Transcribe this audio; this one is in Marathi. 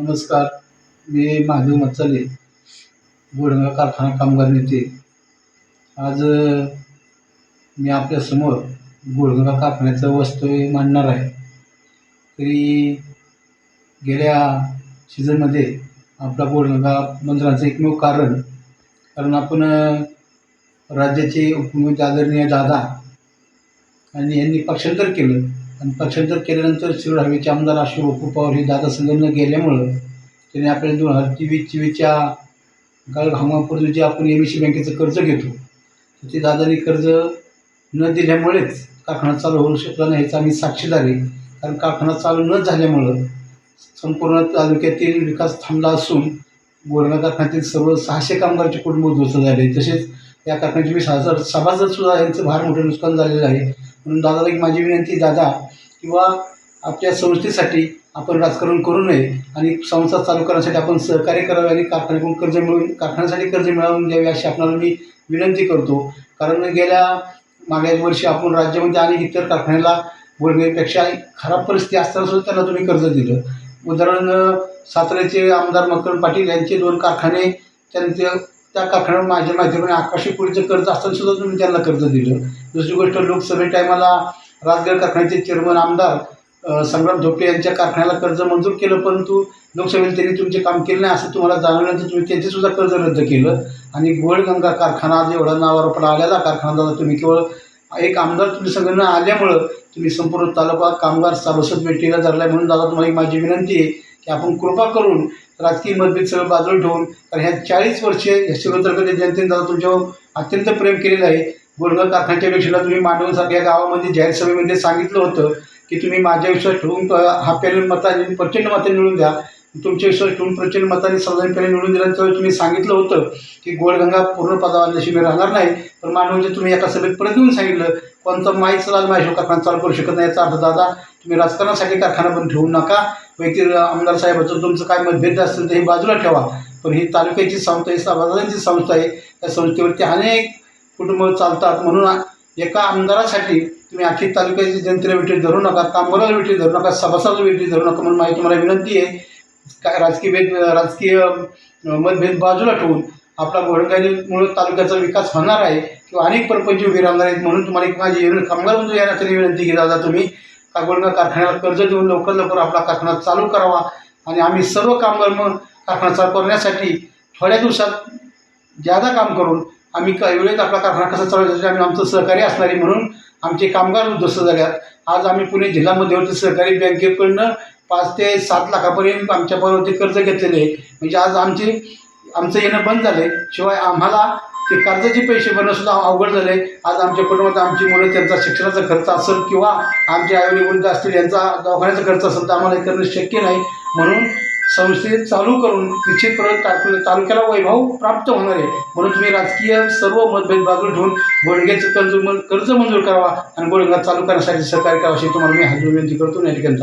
नमस्कार मी महादेव मत्साले गोडंगा कारखाना कामगार नेते. आज मी आपल्यासमोर गोडगंगा कारखान्याचं वस्तू मांडणार आहे. तरी गेल्या सीझनमध्ये आपला गोडगंगा बंद एकमेव कारण कारण आपण राज्याचे उपमुख्यमंत्री आदरणीय दादा आणि यांनी पक्षांतर केलं. आणि पक्षांतर केल्यानंतर शिरोड हवेचे आमदार अशोक बापू पवार हे दादा संघटना गेल्यामुळं त्याने आपल्याला दोन हजार तेवीस चोवीसच्या काळ हंगामापूर्वी जे आपण एम सी बँकेचं कर्ज घेतो तर ते दादानी कर्ज न दिल्यामुळेच कारखाना चालू होऊ शकला नाही याचा आम्ही साक्षीदार आहे. कारण कारखाना चालू न झाल्यामुळं संपूर्ण तालुक्यातील विकास थांबला असून गोरगा कारखान्यातील सर्व सहाशे कामगारचे कुटुंब उद्ध्वस्त झाले. तसेच या कारखान्याची मी हजार सभासदसुद्धा यांचं फार मोठं नुकसान झालेलं आहे. म्हणून दादाला एक माझी विनंती दादा किंवा आपल्या संस्थेसाठी आपण राजकारण करू नये आणि संस्था चालू करण्यासाठी आपण सहकार्य करावे आणि कारखान्याकडून कर्ज मिळवून कारखान्यासाठी कर्ज मिळवून द्यावे अशी आपल्याला मी विनंती करतो. कारण गेल्या मागल्या वर्षी आपण राज्यामध्ये आणि इतर कारखान्याला बोलण्यापेक्षा खराब परिस्थिती असताना सुद्धा त्यांना तुम्ही कर्ज दिलं. उदाहरण साताऱ्याचे आमदार मकरन पाटील यांचे दोन कारखाने त्यांचे त्या कारखान्यावर माझ्या माध्यमाने आकाशी पुढचं कर्ज असताना सुद्धा तुम्ही त्यांना कर्ज दिलं. दुसरी गोष्ट लोकसभे टायमाला राजगड कारखान्याचे चेअरमन आमदार संग्राम धोपे यांच्या कारखान्याला कर्ज मंजूर केलं परंतु लोकसभेत त्यांनी तुमचे काम केलं नाही असं तुम्हाला जाणवल्यानंतर तुम्ही त्यांचेसुद्धा कर्ज रद्द केलं. आणि गोळगंगा कारखाना जेवढा नावावर आलेला कारखाना झाला तुम्ही केवळ एक आमदार तुम्ही संघटना आल्यामुळं तुम्ही संपूर्ण तालुका कामगार सभासद मिटिंगला धरलाय म्हणून दादा तुम्हाला एक माझी विनंती आहे. की आपण कृपा करून राजकीय मतभेद सगळं बाजूला ठेवून कारण ह्या चाळीस वर्षे या शिरोतर्गत जनतेने दादा तुमच्यावर अत्यंत प्रेम केलेलं आहे. गोरगा कारखान्याच्या पेक्षा तुम्ही मांडवसारख्या गावामध्ये जाहीर सभेमध्ये सांगितलं होतं की तुम्ही माझ्या विश्वास ठेवून हा पॅनल मताने प्रचंड मताने निवडून द्या. तुमच्या विश्वास ठेवून प्रचंड मताने सार्वजनिकपणे निवडून दिल्यानंतर तुम्ही सांगितलं होतं की गोडगंगा पूर्ण पदावर मी राहणार नाही. पण मांडवचे म्हणजे तुम्ही एका सभेत परत येऊन सांगितलं. कोणतं माहीत चला माझ्या कारखाना चालू करू शकत नाही. याचा अर्थ दादा तुम्ही राजकारणासाठी कारखाना पण ठेवू नका. वैयक्तिक आमदार साहेबाचं तुमचं काय मतभेद असेल तर हे बाजूला ठेवा. पण ही तालुक्याची संस्था आहे सभासदांची संस्था आहे. त्या संस्थेवरती अनेक कुटुंब चालतात. म्हणून एका आमदारासाठी तुम्ही अख्खी तालुक्याची जनतेला विटी धरू नका कामगाराला विटी धरू नका सभासदाला विटी धरू नका म्हणून माझी तुम्हाला विनंती आहे. काय राजकीय भेद राजकीय मतभेद बाजूला ठेवून आपला घोडगाडीमुळे तालुक्याचा विकास होणार आहे किंवा अनेक प्रपंच उभे राहणार आहेत म्हणून तुम्हाला एक माझी कामगार बंधू येण्यासाठी विनंती केली दादा तुम्ही का कारखान्यावर कारखान्याला कर्ज देऊन लवकर लवकर आपला कारखाना चालू करावा आणि आम्ही सर्व कामगार मग कारखाना चालू करण्यासाठी थोड्या दिवसात ज्यादा काम करून आम्ही काही वेळेत आपला कारखाना कसा चालवायचा आम्ही आमचं सहकार्य असणारी म्हणून आमचे कामगार उद्ध्वस्त झाल्यात आज आम्ही पुणे जिल्हा मध्यवर्ती सहकारी बँकेकडनं पाच ते सात लाखापर्यंत आमच्या बरोबर कर्ज घेतलेले आहे म्हणजे आज आमचे आमचं येणं बंद झालं आहे शिवाय आम्हाला ते कर्जाचे पैसे भरणं सुद्धा अवघड झाले आज आमच्या कुटुंबात आमची मुलं त्यांचा शिक्षणाचा खर्च असेल किंवा आमचे आईवडील वृद्ध असतील यांचा दवाखान्याचा खर्च असेल तर आम्हाला हे करणं शक्य नाही. म्हणून संस्थेत चालू करून निश्चितपणे तालु तालुक्याला वैभव प्राप्त होणार आहे. म्हणून तुम्ही राजकीय सर्व मतभेद बाजूला ठेवून बोडग्याचं कर्ज कर्ज मंजूर करावा आणि बोडगा चालू करण्यासाठी सहकार्य करावं अशी तुम्हाला मी हात विनंती करतो. या ठिकाणी